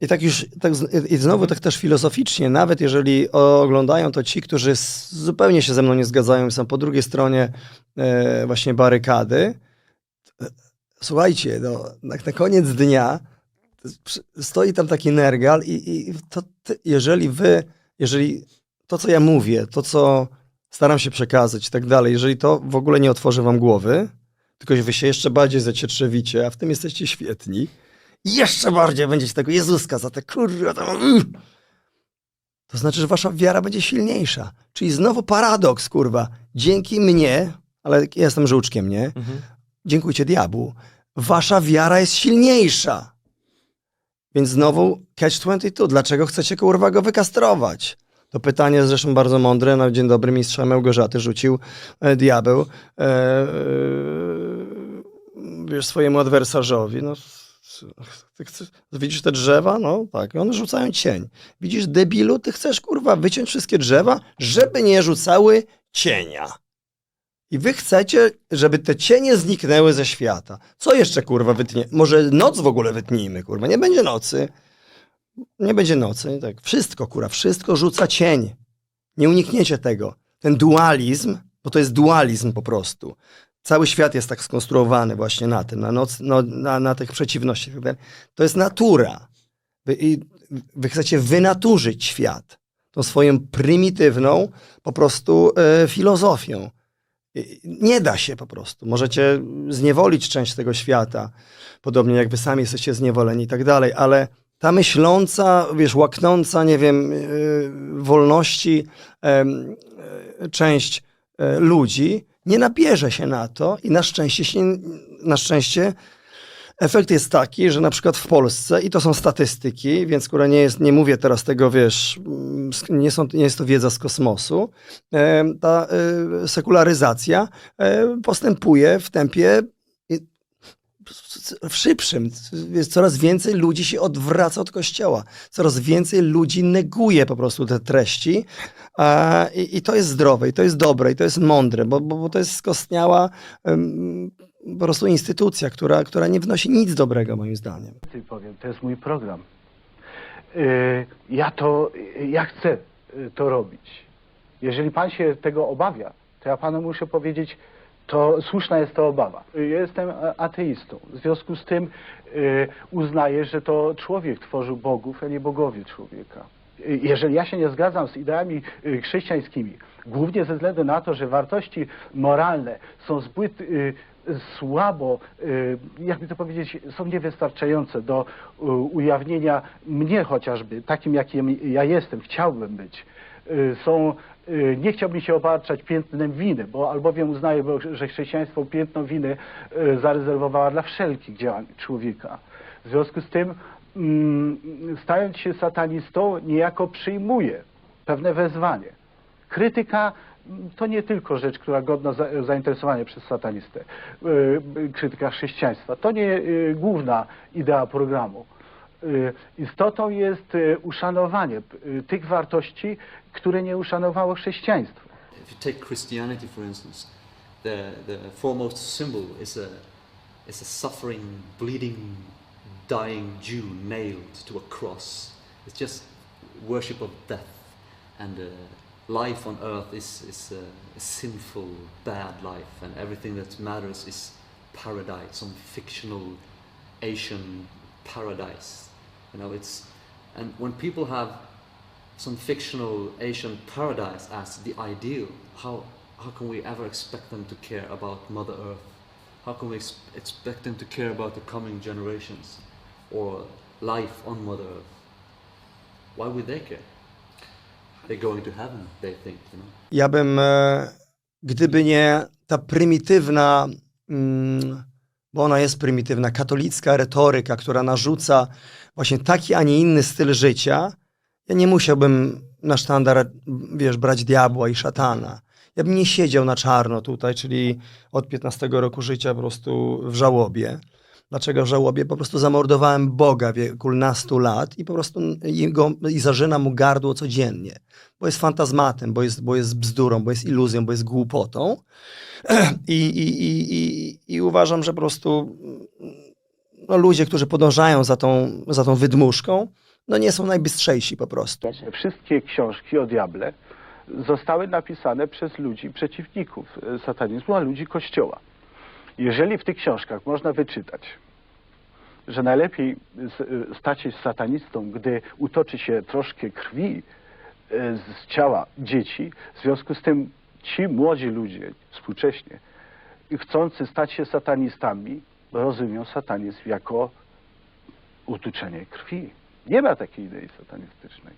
I tak już, tak, i znowu tak też filozoficznie, nawet jeżeli oglądają to ci, którzy zupełnie się ze mną nie zgadzają i są po drugiej stronie e, właśnie barykady, e, słuchajcie, no, na, koniec dnia stoi tam taki nergal i, i to, jeżeli wy, jeżeli to, co ja mówię, to, co staram się przekazać i tak dalej, jeżeli to w ogóle nie otworzy wam głowy, tylko wy się jeszcze bardziej zacietrzewicie, a w tym jesteście świetni, jeszcze bardziej będziecie tego Jezuska za te kurwa tam, mm. to znaczy, że wasza wiara będzie silniejsza. Czyli znowu paradoks, kurwa. Dzięki mnie, ale ja jestem żółczkiem, nie? Mhm. Dziękujcie diabłu. Wasza wiara jest silniejsza. Więc znowu catch 22. Dlaczego chcecie kurwa go wykastrować? To pytanie zresztą bardzo mądre. Na dzień dobry mistrza Małgorzaty rzucił e, diabeł e, e, wiesz, swojemu adwersarzowi. No, ty chcesz, widzisz te drzewa? No tak, one rzucają cień. Widzisz debilu? Ty chcesz kurwa wyciąć wszystkie drzewa, żeby nie rzucały cienia. I wy chcecie, żeby te cienie zniknęły ze świata. Co jeszcze, kurwa, wytnie? Może noc w ogóle wytnijmy, kurwa. Nie będzie nocy. Nie będzie nocy. Tak. Wszystko, kurwa, wszystko rzuca cień. Nie unikniecie tego. Ten dualizm, bo to jest dualizm po prostu. Cały świat jest tak skonstruowany właśnie na tym, na, noc, no, na, na tych przeciwnościach. To jest natura. Wy, i, wy chcecie wynaturzyć świat tą swoją prymitywną po prostu e, filozofią. Nie da się po prostu. Możecie zniewolić część tego świata, podobnie jak wy sami jesteście zniewoleni i tak dalej, ale ta myśląca, wiesz, łaknąca, nie wiem, yy, wolności e, część e, ludzi nie nabierze się na to i na szczęście się, na szczęście efekt jest taki, że na przykład w Polsce, i to są statystyki, więc skoro nie, jest, nie mówię teraz tego, wiesz, mm, nie, są, nie jest to wiedza z kosmosu, ta e, sekularyzacja e, postępuje w tempie w szybszym. Jest Coraz więcej ludzi się odwraca od kościoła. Coraz więcej ludzi neguje po prostu te treści. A, i, I to jest zdrowe, i to jest dobre, i to jest mądre, bo, bo, bo to jest skostniała em, po prostu instytucja, która, która nie wnosi nic dobrego moim zdaniem. Więcej powiem, to jest mój program. Y, Ja to, ja chcę y, to robić. Jeżeli pan się tego obawia, to ja panu muszę powiedzieć, to słuszna jest to obawa. Ja jestem ateistą. W związku z tym y, uznaję, że to człowiek tworzył bogów, a nie bogowie człowieka. Y, Jeżeli ja się nie zgadzam z ideami y, chrześcijańskimi, głównie ze względu na to, że wartości moralne są zbyt słabo, jakby to powiedzieć, są niewystarczające do ujawnienia mnie chociażby, takim jakim ja jestem, chciałbym być. Są, nie chciałbym się obarczać piętnem winy, bo albowiem uznaję, że chrześcijaństwo piętno winy y, zarezerwowała dla wszelkich działań człowieka. W związku z tym, mm, stając się satanistą, niejako przyjmuję pewne wezwanie. Krytyka mm, to nie tylko rzecz, która godna za, zainteresowania przez satanistę. Y, y, krytyka chrześcijaństwa. To nie y, główna idea programu. Y, Istotą jest y, uszanowanie y, tych wartości, które nie uszanowało chrześcijaństwo. If you take Christianity, for instance, the, the foremost symbol is a, is a suffering, bleeding, dying Jew nailed to a cross. It's just worship of death. And uh, life on earth is, is a, a sinful, bad life, and everything that matters is paradise, some fictional Asian paradise. You know, it's and when people have some fictional Asian paradise as the ideal, how how can we ever expect them to care about Mother Earth? How can we ex- expect them to care about the coming generations or life on Mother Earth? Why would they care? They're going to heaven, they think, you know. Ja bym, gdyby nie ta prymitywna, mm, bo ona jest prymitywna, katolicka retoryka, która narzuca właśnie taki, a nie inny styl życia, ja nie musiałbym na sztandar, wiesz, brać diabła i szatana. Ja bym nie siedział na czarno tutaj, czyli od 15 roku życia po prostu w żałobie. Dlaczego żałobie? Po prostu zamordowałem Boga w wieku lat i po prostu i, i zarzynam mu gardło codziennie bo jest fantazmatem, bo jest, bo jest bzdurą, bo jest iluzją, bo jest głupotą. I, i, i, i, i uważam, że po prostu no, ludzie, którzy podążają za tą, za tą wydmuszką, no nie są najbystrzejsi po prostu. Wszystkie książki o diable zostały napisane przez ludzi przeciwników e, satanizmu, a ludzi Kościoła. Jeżeli w tych książkach można wyczytać, że najlepiej e, stać się satanistą, gdy utoczy się troszkę krwi e, z ciała dzieci, w związku z tym ci młodzi ludzie współcześnie, chcący stać się satanistami, rozumieją satanizm jako utuczenie krwi. Nie ma takiej idei satanistycznej.